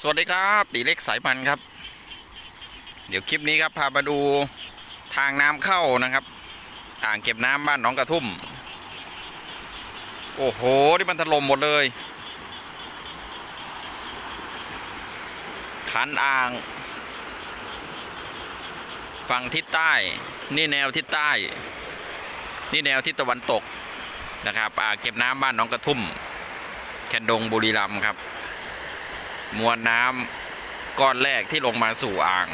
สวัสดีครับ ตีเล็กสายพันครับ เดี๋ยวคลิปนี้ครับพามาดูทางน้ำเข้านะครับ อ่างเก็บน้ำบ้านหนองกระทุ่ม โอ้โหนี่มันถล่มหมดเลยขันอ่างฝั่งทิศใต้ นี่แนวทิศใต้ นี่แนวทิศตะวันตกนะครับ อ่างเก็บน้ำบ้านหนองกระทุ่ม แคนดงบุรีรัมย์ครับ มวลน้ำก้อนแรกที่ลงมาสู่อ่าง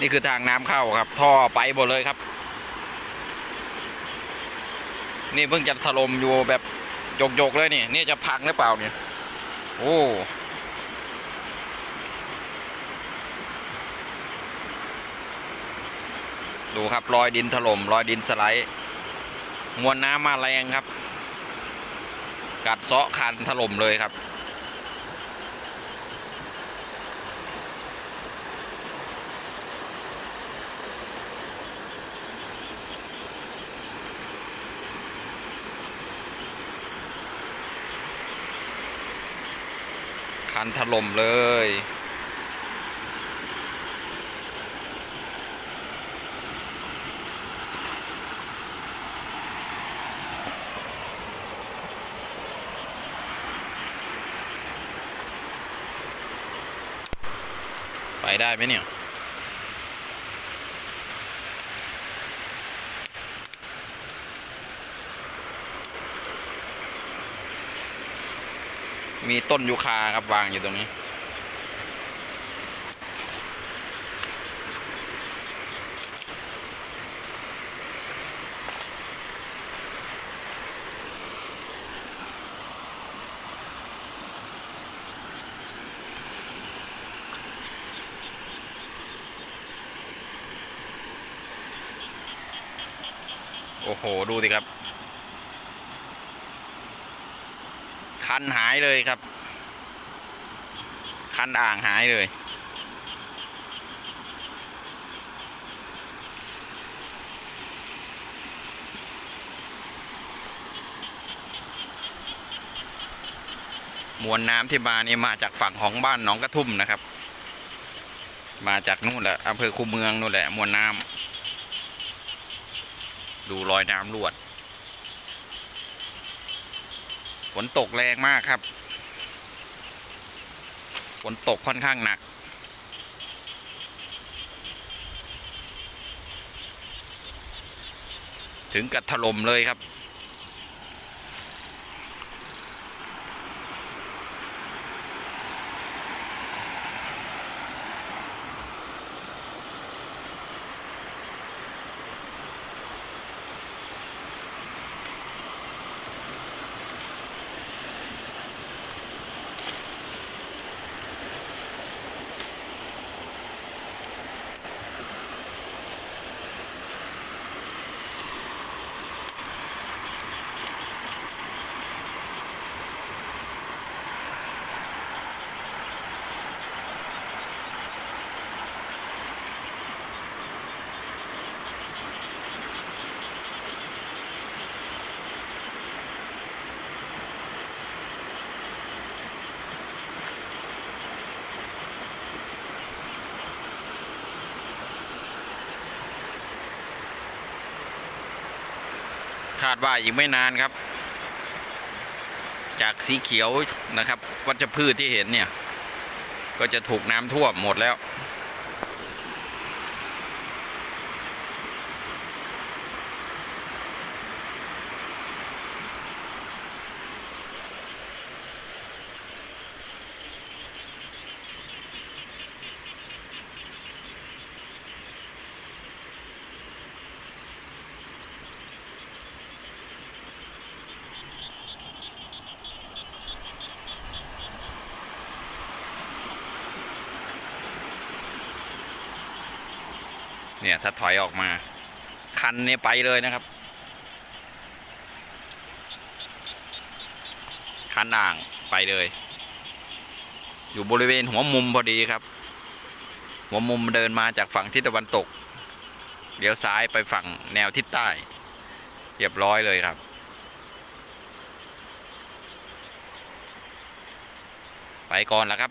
นี่คือทางน้ำเข้าครับ ท่อไปหมดเลยครับ นี่เพิ่งจะถล่มอยู่แบบโยกๆเลยนี่ นี่จะพังหรือเปล่าเนี่ยโอ้ดูครับรอยดินถล่มรอยดินสไลด์มวลน้ำมาแรงครับ กัดเซาะคันถล่มเลยครับ คันถล่มเลย ไปได้ไหมเนี่ย มีต้นยูคาครับวางอยู่ตรงนี้ โอ้โห ดูสิครับ คันหายเลยครับ คันอ่างหายเลย มวลน้ำที่มานี่มาจากฝั่งของบ้านหนองกระทุ่มนะครับ มาจากนู่นแหละอำเภอคูเมืองนู่นแหละมวลน้ำดูรอยน้ำรวด ฝนตกแรงมากครับฝนตกค่อนข้างหนัก ถึงกับถล่มเลยครับ คาดว่าอีกไม่นานครับ จากสีเขียวนะครับ วัชพืชที่เห็นเนี่ย ก็จะถูกน้ำท่วมหมดแล้ว เนี่ยถ้าถอยออกมา คันเนี่ยไปเลยนะครับ คันอ่างไปเลย อยู่บริเวณหัวมุมพอดีครับ หัวมุมเดินมาจากฝั่งทิศตะวันตกเลี้ยวซ้ายไปฝั่งแนวทิศใต้ เรียบร้อยเลยครับ ไปก่อนแล้วครับ